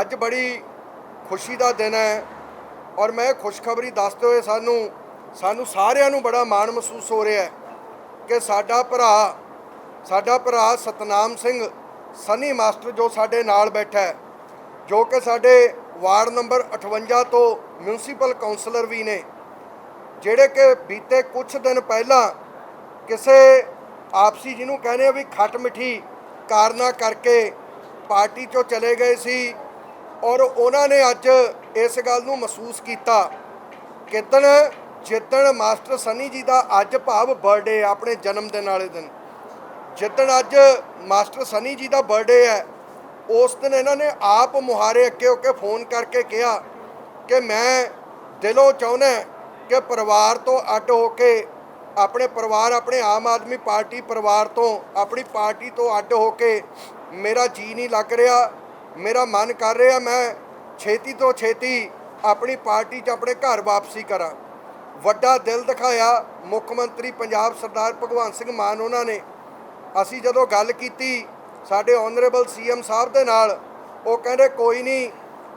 ਅੱਜ ਬੜੀ ਖੁਸ਼ੀ ਦਾ ਦਿਨ ਹੈ ਔਰ ਮੈਂ ਖੁਸ਼ਖਬਰੀ ਦੱਸਦੇ ਹੋਏ ਸਾਨੂੰ ਸਾਨੂੰ ਸਾਰਿਆਂ ਨੂੰ ਬੜਾ ਮਾਣ ਮਹਿਸੂਸ ਹੋ ਰਿਹਾ ਹੈ ਕਿ ਸਾਡਾ ਭਰਾ ਸਾਡਾ ਭਰਾ ਸਤਨਾਮ ਸਿੰਘ ਸਨੀ ਮਾਸਟਰ ਜੋ ਸਾਡੇ ਨਾਲ ਬੈਠਾ ਹੈ, ਜੋ ਕਿ ਸਾਡੇ ਵਾਰਡ ਨੰਬਰ 58 ਤੋਂ ਮਿਊਨਿਸਪਲ ਕਾਉਂਸਲਰ ਵੀ ਨੇ, ਜਿਹੜੇ ਕਿ ਬੀਤੇ ਕੁਝ ਦਿਨ ਪਹਿਲਾਂ ਕਿਸੇ ਆਪਸੀ ਜਿਹਨੂੰ ਕਹਿੰਦੇ ਆ ਵੀ ਖੱਟ ਮਿੱਠੀ ਕਾਰਨਾ ਕਰਕੇ ਪਾਰਟੀ ਚੋਂ ਚਲੇ ਗਏ ਸੀ ਔਰ ਉਹਨਾਂ ਨੇ ਅੱਜ ਇਸ ਗੱਲ ਨੂੰ ਮਹਿਸੂਸ ਕੀਤਾ। ਕਿਦਣ, ਜਿੱਦਣ ਮਾਸਟਰ ਸਨੀ ਜੀ ਦਾ ਅੱਜ ਭਾਵ ਬਰਥਡੇ ਆਪਣੇ ਜਨਮ ਦਿਨ ਵਾਲੇ ਦਿਨ। ਜਿੱਦਣ ਅੱਜ ਮਾਸਟਰ ਸਨੀ ਜੀ ਦਾ ਬਰਥਡੇ ਹੈ ਉਸ ਦਿਨ ਇਹਨਾਂ ਨੇ ਆਪ ਮੁਹਾਰੇ ਅੱਗੇ ਹੋ ਕੇ ਫੋਨ ਕਰਕੇ ਕਿਹਾ ਕਿ ਮੈਂ ਦਿਲੋਂ ਚਾਹੁੰਦਾ ਕਿ ਪਰਿਵਾਰ ਤੋਂ ਅੱਡ ਹੋ ਕੇ ਆਪਣੇ ਪਰਿਵਾਰ, ਆਪਣੇ ਆਮ ਆਦਮੀ ਪਾਰਟੀ ਪਰਿਵਾਰ ਤੋਂ, ਆਪਣੀ ਪਾਰਟੀ ਤੋਂ ਅੱਡ ਹੋ ਕੇ ਮੇਰਾ ਜੀ ਨਹੀਂ ਲੱਗ ਰਿਹਾ। ਮੇਰਾ ਮਨ ਕਰ ਰਿਹਾ ਮੈਂ ਛੇਤੀ ਤੋਂ ਛੇਤੀ ਆਪਣੀ ਪਾਰਟੀ 'ਚ ਆਪਣੇ ਘਰ ਵਾਪਸੀ ਕਰਾਂ। ਵੱਡਾ ਦਿਲ ਦਿਖਾਇਆ ਮੁੱਖ ਮੰਤਰੀ ਪੰਜਾਬ ਸਰਦਾਰ ਭਗਵੰਤ ਸਿੰਘ ਮਾਨ ਉਹਨਾਂ ਨੇ। ਅਸੀਂ ਜਦੋਂ ਗੱਲ ਕੀਤੀ ਸਾਡੇ ਆਨਰੇਬਲ ਸੀਐਮ ਸਾਹਿਬ ਦੇ ਨਾਲ, ਉਹ ਕਹਿੰਦੇ, ਕੋਈ ਨਹੀਂ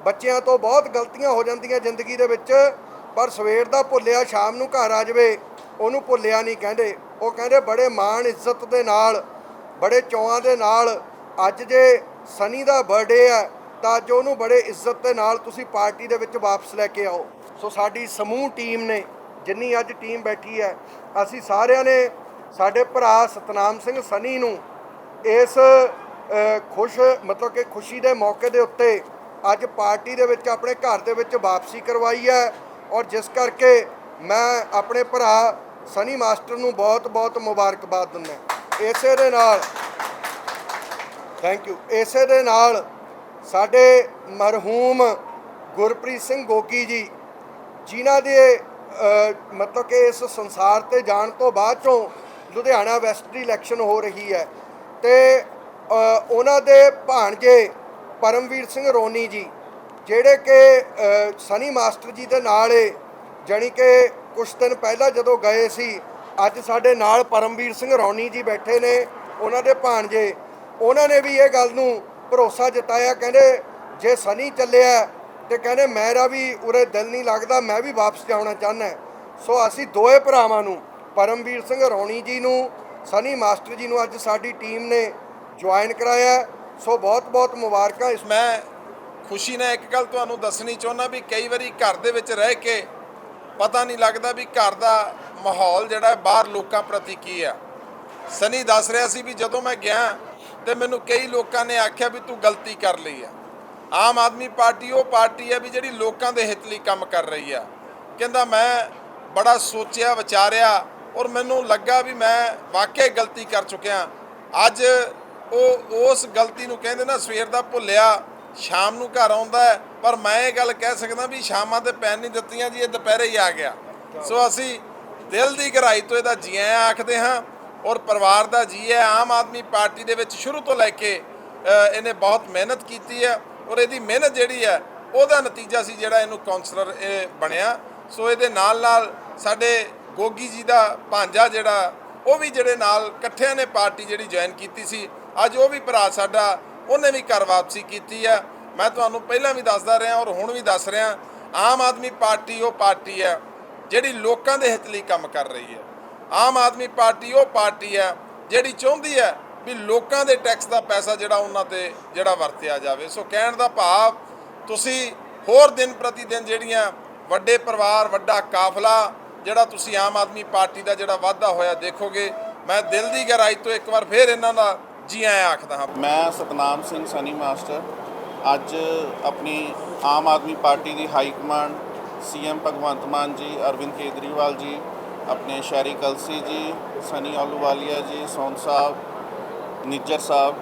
ਬੱਚਿਆਂ ਤੋਂ ਬਹੁਤ ਗਲਤੀਆਂ ਹੋ ਜਾਂਦੀਆਂ ਜ਼ਿੰਦਗੀ ਦੇ ਵਿੱਚ, ਪਰ ਸਵੇਰ ਦਾ ਭੁੱਲਿਆ, ਸ਼ਾਮ ਨੂੰ ਘਰ ਆ ਜਾਵੇ। ਉਹਨੂੰ ਭੁੱਲਿਆ ਨਹੀਂ ਕਹਿੰਦੇ। ਉਹ ਕਹਿੰਦੇ, ਬੜੇ ਮਾਣ ਇੱਜ਼ਤ ਦੇ ਨਾਲ, ਬੜੇ ਚੌਆਂ ਦੇ ਨਾਲ, ਅੱਜ ਜੇ ਸਨੀ ਦਾ ਬਰਥਡੇ ਹੈ, ਤਾਂ ਅੱਜ ਉਹਨੂੰ ਬੜੇ ਇੱਜ਼ਤ ਦੇ ਨਾਲ ਤੁਸੀਂ ਪਾਰਟੀ ਦੇ ਵਿੱਚ ਵਾਪਸ ਲੈ ਕੇ ਆਓ। ਸੋ ਸਾਡੀ ਸਮੂਹ ਟੀਮ ਨੇ, ਜਿੰਨੀ ਅੱਜ ਟੀਮ ਬੈਠੀ ਹੈ, ਅਸੀਂ ਸਾਰਿਆਂ ਨੇ ਸਾਡੇ ਭਰਾ ਸਤਨਾਮ ਸਿੰਘ ਸਨੀ ਨੂੰ ਇਸ ਖੁਸ਼, ਮਤਲਬ ਕਿ ਖੁਸ਼ੀ ਦੇ ਮੌਕੇ ਦੇ ਉੱਤੇ ਅੱਜ ਪਾਰਟੀ ਦੇ ਵਿੱਚ, ਆਪਣੇ ਘਰ ਦੇ ਵਿੱਚ ਵਾਪਸੀ ਕਰਵਾਈ ਹੈ। ਔਰ ਜਿਸ ਕਰਕੇ ਮੈਂ ਆਪਣੇ ਭਰਾ ਸਨੀ ਮਾਸਟਰ ਨੂੰ ਬਹੁਤ-ਬਹੁਤ ਮੁਬਾਰਕਬਾਦ ਦਿੰਦਾ ਇਸੇ ਦੇ ਨਾਲ ਥੈਂਕ ਯੂ ਇਸੇ ਦੇ ਨਾਲ ਸਾਡੇ ਮਰਹੂਮ ਗੁਰਪ੍ਰੀਤ ਸਿੰਘ ਗੋਗੀ ਜੀ, ਜਿਨ੍ਹਾਂ ਦੇ ਮਤਲਬ ਕਿ ਇਸ ਸੰਸਾਰ ਤੇ ਜਾਣ ਤੋਂ ਬਾਅਦ ਚੋਂ ਲੁਧਿਆਣਾ ਵੈਸਟ ਦੀ ਇਲੈਕਸ਼ਨ ਹੋ ਰਹੀ ਹੈ। ਤੇ ਉਹਨਾਂ ਦੇ ਭਾਣਜੇ ਪਰਮਵੀਰ ਸਿੰਘ ਰੋਨੀ ਜੀ, ਜਿਹੜੇ ਕਿ ਸਨੀ ਮਾਸਟਰ ਜੀ ਦੇ ਨਾਲ ਏ, ਜਾਣੀ ਕਿ ਕੁਝ ਦਿਨ ਪਹਿਲਾਂ ਜਦੋਂ ਗਏ ਸੀ, ਅੱਜ ਸਾਡੇ ਨਾਲ ਪਰਮਵੀਰ ਸਿੰਘ ਰੌਣੀ ਜੀ ਬੈਠੇ ਨੇ, ਉਹਨਾਂ ਦੇ ਭਾਣਜੇ ਉਹਨਾਂ ਨੇ ਵੀ ਇਹ ਗੱਲ ਨੂੰ ਭਰੋਸਾ ਜਤਾਇਆ, ਕਹਿੰਦੇ ਜੇ ਸਨੀ ਚੱਲਿਆ ਤੇ ਕਹਿੰਦੇ ਮੇਰਾ ਵੀ ਉਰੇ ਦਿਲ ਨਹੀਂ ਲੱਗਦਾ, ਮੈਂ ਵੀ ਵਾਪਸ ਜਾਣਾ ਚਾਹੁੰਦਾ। ਸੋ ਅਸੀਂ ਦੋਏ ਭਰਾਵਾਂ ਨੂੰ, ਪਰਮਵੀਰ ਸਿੰਘ ਰੌਣੀ ਜੀ ਨੂੰ, ਸਨੀ ਮਾਸਟਰ ਜੀ ਨੂੰ ਅੱਜ ਸਾਡੀ ਟੀਮ ਨੇ ਜੁਆਇਨ ਕਰਾਇਆ। ਸੋ ਬਹੁਤ ਬਹੁਤ ਮੁਬਾਰਕਾਂ ਇਸ ਮੈਂ ਖੁਸ਼ੀ ਨਾਲ ਇੱਕ ਗੱਲ ਤੁਹਾਨੂੰ ਦੱਸਣੀ ਚਾਹੁੰਦਾ ਵੀ ਕਈ ਵਾਰੀ ਘਰ ਦੇ ਵਿੱਚ ਰਹਿ ਕੇ ਪਤਾ ਨਹੀਂ ਲੱਗਦਾ ਵੀ ਘਰ ਦਾ ਮਾਹੌਲ ਜਿਹੜਾ ਬਾਹਰ ਲੋਕਾਂ ਪ੍ਰਤੀ ਕੀ ਆ। ਸਨੀ ਦੱਸ ਰਿਹਾ ਸੀ ਵੀ ਜਦੋਂ ਮੈਂ ਗਿਆ ਤੇ ਮੈਨੂੰ ਕਈ ਲੋਕਾਂ ਨੇ ਆਖਿਆ ਵੀ ਤੂੰ ਗਲਤੀ ਕਰ ਲਈ ਆ। ਆਮ ਆਦਮੀ ਪਾਰਟੀ, ਉਹ ਪਾਰਟੀ ਹੈ ਵੀ ਜਿਹੜੀ ਲੋਕਾਂ ਦੇ ਹਿੱਤ ਲਈ ਕੰਮ ਕਰ ਰਹੀ ਆ। ਕਹਿੰਦਾ ਮੈਂ ਬੜਾ ਸੋਚਿਆ, ਵਿਚਾਰਿਆ ਔਰ ਮੈਨੂੰ ਲੱਗਾ ਵੀ ਮੈਂ ਵਾਕਿਆ ਗਲਤੀ ਕਰ ਚੁੱਕਿਆ। ਅੱਜ ਉਹ ਉਸ ਗਲਤੀ ਨੂੰ ਕਹਿੰਦੇ ਨਾ, ਸਵੇਰ ਦਾ ਭੁੱਲਿਆ, ਸ਼ਾਮ ਨੂੰ ਘਰ ਆਉਂਦਾ ਪਰ ਮੈਂ ਇਹ ਗੱਲ ਕਹਿ ਸਕਦਾ ਵੀ ਸ਼ਾਮਾਂ ਤੇ ਪੈਣ ਨਹੀਂ ਦਿੱਤੀਆਂ ਜੀ, ਇਹ ਦੁਪਹਿਰੇ ਹੀ ਆ ਗਿਆ। ਸੋ ਅਸੀਂ ਦਿਲ ਦੀ ਗਹਿਰਾਈ ਤੋਂ ਇਹਦਾ ਜੀਆਂ ਆਖਦੇ ਹਾਂ। ਔਰ ਪਰਿਵਾਰ ਦਾ ਜੀ ਹੈ, ਆਮ ਆਦਮੀ ਪਾਰਟੀ ਦੇ ਵਿੱਚ ਸ਼ੁਰੂ ਤੋਂ ਲੈ ਕੇ ਇਹਨੇ ਬਹੁਤ ਮਿਹਨਤ ਕੀਤੀ ਹੈ ਔਰ ਇਹਦੀ ਮਿਹਨਤ ਜਿਹੜੀ ਹੈ, ਉਹਦਾ ਨਤੀਜਾ ਸੀ ਜਿਹੜਾ ਇਹਨੂੰ ਕਾਉਂਸਲਰ ਇਹ ਬਣਿਆ। ਸੋ ਇਹਦੇ ਨਾਲ ਨਾਲ ਸਾਡੇ ਗੋਗੀ ਜੀ ਦਾ ਭਾਂਜਾ ਜਿਹੜਾ, ਉਹ ਵੀ ਜਿਹੜੇ ਨਾਲ ਇਕੱਠਿਆਂ ਨੇ ਪਾਰਟੀ ਜਿਹੜੀ ਜੁਆਇਨ ਕੀਤੀ ਸੀ, ਅੱਜ ਉਹ ਵੀ ਭਰਾ ਸਾਡਾ, ਉਹਨੇ ਵੀ ਘਰ ਵਾਪਸੀ ਕੀਤੀ ਹੈ। ਮੈਂ ਤੁਹਾਨੂੰ ਪਹਿਲਾਂ ਵੀ ਦੱਸਦਾ ਰਿਹਾ ਔਰ ਹੁਣ ਵੀ ਦੱਸ ਰਿਹਾ, ਆਮ ਆਦਮੀ ਪਾਰਟੀ ਉਹ ਪਾਰਟੀ ਹੈ ਜਿਹੜੀ ਲੋਕਾਂ ਦੇ ਹਿੱਤ ਲਈ ਕੰਮ ਕਰ ਰਹੀ ਹੈ। ਆਮ ਆਦਮੀ ਪਾਰਟੀ ਉਹ ਪਾਰਟੀ ਹੈ ਜਿਹੜੀ ਚਾਹੁੰਦੀ ਹੈ ਵੀ ਲੋਕਾਂ ਦੇ ਟੈਕਸ ਦਾ ਪੈਸਾ ਜਿਹੜਾ ਉਹਨਾਂ ਤੇ ਜਿਹੜਾ ਵਰਤਿਆ ਜਾਵੇ। ਸੋ ਕਹਿਣ ਦਾ ਭਾਵ ਤੁਸੀਂ ਹੋਰ ਦਿਨ ਪ੍ਰਤੀ ਦਿਨ ਜਿਹੜੀਆਂ ਵੱਡੇ ਪਰਿਵਾਰ, ਵੱਡਾ ਕਾਫਲਾ ਜਿਹੜਾ ਤੁਸੀਂ ਆਮ ਆਦਮੀ ਪਾਰਟੀ ਦਾ ਜਿਹੜਾ ਵਾਧਾ ਹੋਇਆ ਦੇਖੋਗੇ, ਮੈਂ ਦਿਲ ਦੀ ਗਹਿਰਾਈ ਤੋਂ ਇੱਕ ਵਾਰ ਫੇਰ ਇਹਨਾਂ ਦਾ ਜੀ ਆਇਆਂ ਆਖਦਾ ਹਾਂ। ਮੈਂ ਸਤਨਾਮ ਸਿੰਘ ਸਨੀ ਮਾਸਟਰ ਅੱਜ ਆਪਣੀ ਆਮ ਆਦਮੀ ਪਾਰਟੀ ਦੀ high command CM Bhagwant Mann ji, Arvind Kejriwal ਜੀ ਆਪਣੇ ਸ਼ਹਿਰੀ ਕਲਸੀ ਜੀ, ਸਨੀ ਆਲੂਵਾਲੀਆ ਜੀ, ਸੋਨ ਸਾਹਿਬ, ਨਿੱਜਰ ਸਾਹਿਬ,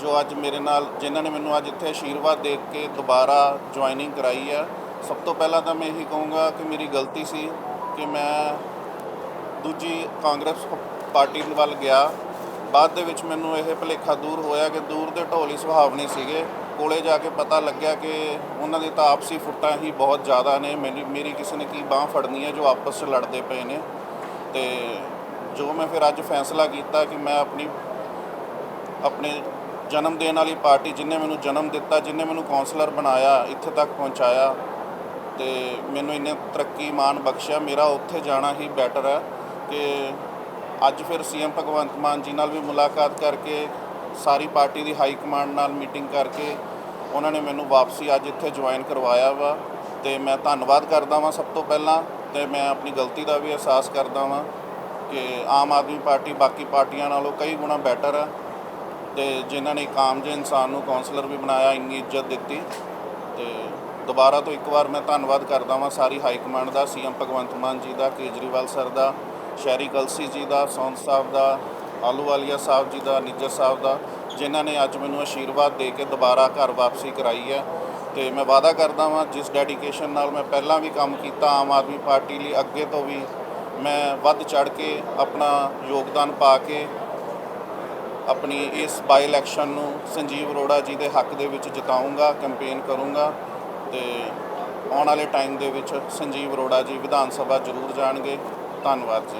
ਜੋ ਅੱਜ ਮੇਰੇ ਨਾਲ, ਜਿਨ੍ਹਾਂ ਨੇ ਮੈਨੂੰ ਅੱਜ ਇੱਥੇ ਆਸ਼ੀਰਵਾਦ ਦੇ ਕੇ ਦੁਬਾਰਾ ਜੁਆਇਨਿੰਗ ਕਰਾਈ ਆ। ਸਭ ਤੋਂ ਪਹਿਲਾਂ ਤਾਂ ਮੈਂ ਇਹੀ ਕਹੂੰਗਾ ਕਿ ਮੇਰੀ ਗਲਤੀ ਸੀ ਕਿ ਮੈਂ ਦੂਜੀ ਕਾਂਗਰਸ ਪਾਰਟੀ ਵੱਲ ਗਿਆ। ਬਾਅਦ ਦੇ ਵਿੱਚ ਮੈਨੂੰ ਇਹ ਭੁਲੇਖਾ ਦੂਰ ਹੋਇਆ ਕਿ ਦੂਰ ਦੇ ਢੋਲੀ ਸੁਹਾਵਣੇ ਸੀਗੇ। ਕੋਲੇ ਜਾ ਕੇ ਪਤਾ ਲੱਗਿਆ ਕਿ ਉਹਨਾਂ ਦੀ ਤਾਂ ਆਪਸੀ ਫੁੱਟਾਂ ਹੀ ਬਹੁਤ ਜ਼ਿਆਦਾ ਨੇ। ਮੈਨੂੰ ਮੇਰੀ ਕਿਸੇ ਨੇ ਕੀ ਬਾਹ ਫੜਨੀ ਹੈ ਜੋ ਆਪਸ 'ਚ ਲੜਦੇ ਪਏ ਨੇ। ਤੇ ਜੋ ਮੈਂ ਫਿਰ ਅੱਜ ਫੈਸਲਾ ਕੀਤਾ ਕਿ ਮੈਂ ਆਪਣੀ, ਆਪਣੇ ਜਨਮ ਦੇਣ ਵਾਲੀ ਪਾਰਟੀ ਜਿਨੇ ਮੈਨੂੰ ਜਨਮ ਦਿੱਤਾ, ਜਿਨੇ ਮੈਨੂੰ ਕਾਉਂਸਲਰ ਬਣਾਇਆ, ਇੱਥੇ ਤੱਕ ਪਹੁੰਚਾਇਆ ਤੇ ਮੈਨੂੰ ਇੰਨੇ ਤਰੱਕੀ ਮਾਣ ਬਖਸ਼ਿਆ। ਮੇਰਾ ਉੱਥੇ ਜਾਣਾ ਹੀ ਬੈਟਰ ਹੈ ਕਿ ਅੱਜ ਫਿਰ ਸੀਐਮ ਭਗਵੰਤ ਮਾਨ ਜੀ ਨਾਲ ਵੀ ਮੁਲਾਕਾਤ ਕਰਕੇ ਸਾਰੀ ਪਾਰਟੀ ਦੀ ਹਾਈ ਕਮਾਂਡ ਨਾਲ ਮੀਟਿੰਗ ਕਰਕੇ ਉਹਨਾਂ ਨੇ ਮੈਨੂੰ ਵਾਪਸੀ ਅੱਜ ਇੱਥੇ ਜੁਆਇਨ ਕਰਵਾਇਆ ਵਾ ਤੇ ਮੈਂ ਧੰਨਵਾਦ ਕਰਦਾ ਵਾਂ ਸਭ ਤੋਂ ਪਹਿਲਾਂ ਤੇ ਮੈਂ ਆਪਣੀ ਗਲਤੀ ਦਾ ਵੀ ਅਹਿਸਾਸ ਕਰਦਾ ਵਾਂ ਕਿ ਆਮ ਆਦਮੀ ਪਾਰਟੀ ਬਾਕੀ ਪਾਰਟੀਆਂ ਨਾਲੋਂ ਕਈ ਗੁਣਾ ਬੈਟਰ ਆ ਤੇ ਜਿਨ੍ਹਾਂ ਨੇ ਇੱਕ ਆਮ ਜਿਹੇ ਇਨਸਾਨ ਨੂੰ ਕਾਉਂਸਲਰ ਵੀ ਬਣਾਇਆ, ਇੰਨੀ ਇੱਜ਼ਤ ਦਿੱਤੀ ਤੇ ਦੁਬਾਰਾ ਤੋਂ ਇੱਕ ਵਾਰ ਮੈਂ ਧੰਨਵਾਦ ਕਰਦਾ ਵਾਂ ਸਾਰੀ ਹਾਈ ਕਮਾਂਡ ਦਾ, ਸੀਐਮ ਭਗਵੰਤ ਮਾਨ ਜੀ ਦਾ, ਕੇਜਰੀਵਾਲ ਸਰ ਦਾ, ਸ਼ਹਿਰੀ ਕਲਸੀ ਜੀ ਦਾ ਸੌਂਦ ਸਾਹਿਬ ਦਾ ਆਲੂਵਾਲੀਆ ਸਾਹਿਬ ਜੀ ਦਾ, ਨਿੱਜਰ ਸਾਹਿਬ ਦਾ, ਜਿਨ੍ਹਾਂ ਨੇ ਅੱਜ ਮੈਨੂੰ ਆਸ਼ੀਰਵਾਦ ਦੇ ਕੇ ਦੁਬਾਰਾ ਘਰ ਵਾਪਸੀ ਕਰਾਈ ਹੈ। ਤੇ ਮੈਂ ਵਾਅਦਾ ਕਰਦਾ ਵਾਂ, ਜਿਸ ਡੈਡੀਕੇਸ਼ਨ ਨਾਲ ਮੈਂ ਪਹਿਲਾਂ ਵੀ ਕੰਮ ਕੀਤਾ ਆਮ ਆਦਮੀ ਪਾਰਟੀ ਲਈ, ਅੱਗੇ ਤੋਂ ਵੀ ਮੈਂ ਵੱਧ ਚੜ ਕੇ ਆਪਣਾ ਯੋਗਦਾਨ ਪਾ ਕੇ ਆਪਣੀ ਇਸ ਬਾਈ ਇਲੈਕਸ਼ਨ ਨੂੰ ਸੰਜੀਵ ਅਰੋੜਾ ਜੀ ਦੇ ਹੱਕ ਦੇ ਵਿੱਚ ਜਿਤਾਉਂਗਾ ਕੈਂਪੇਨ ਕਰੂੰਗਾ ਤੇ ਆਉਣ ਵਾਲੇ ਟਾਈਮ ਦੇ ਵਿੱਚ ਸੰਜੀਵ ਅਰੋੜਾ ਜੀ ਵਿਧਾਨ ਸਭਾ ਜ਼ਰੂਰ ਜਾਣਗੇ। ਧੰਨਵਾਦ ਜੀ।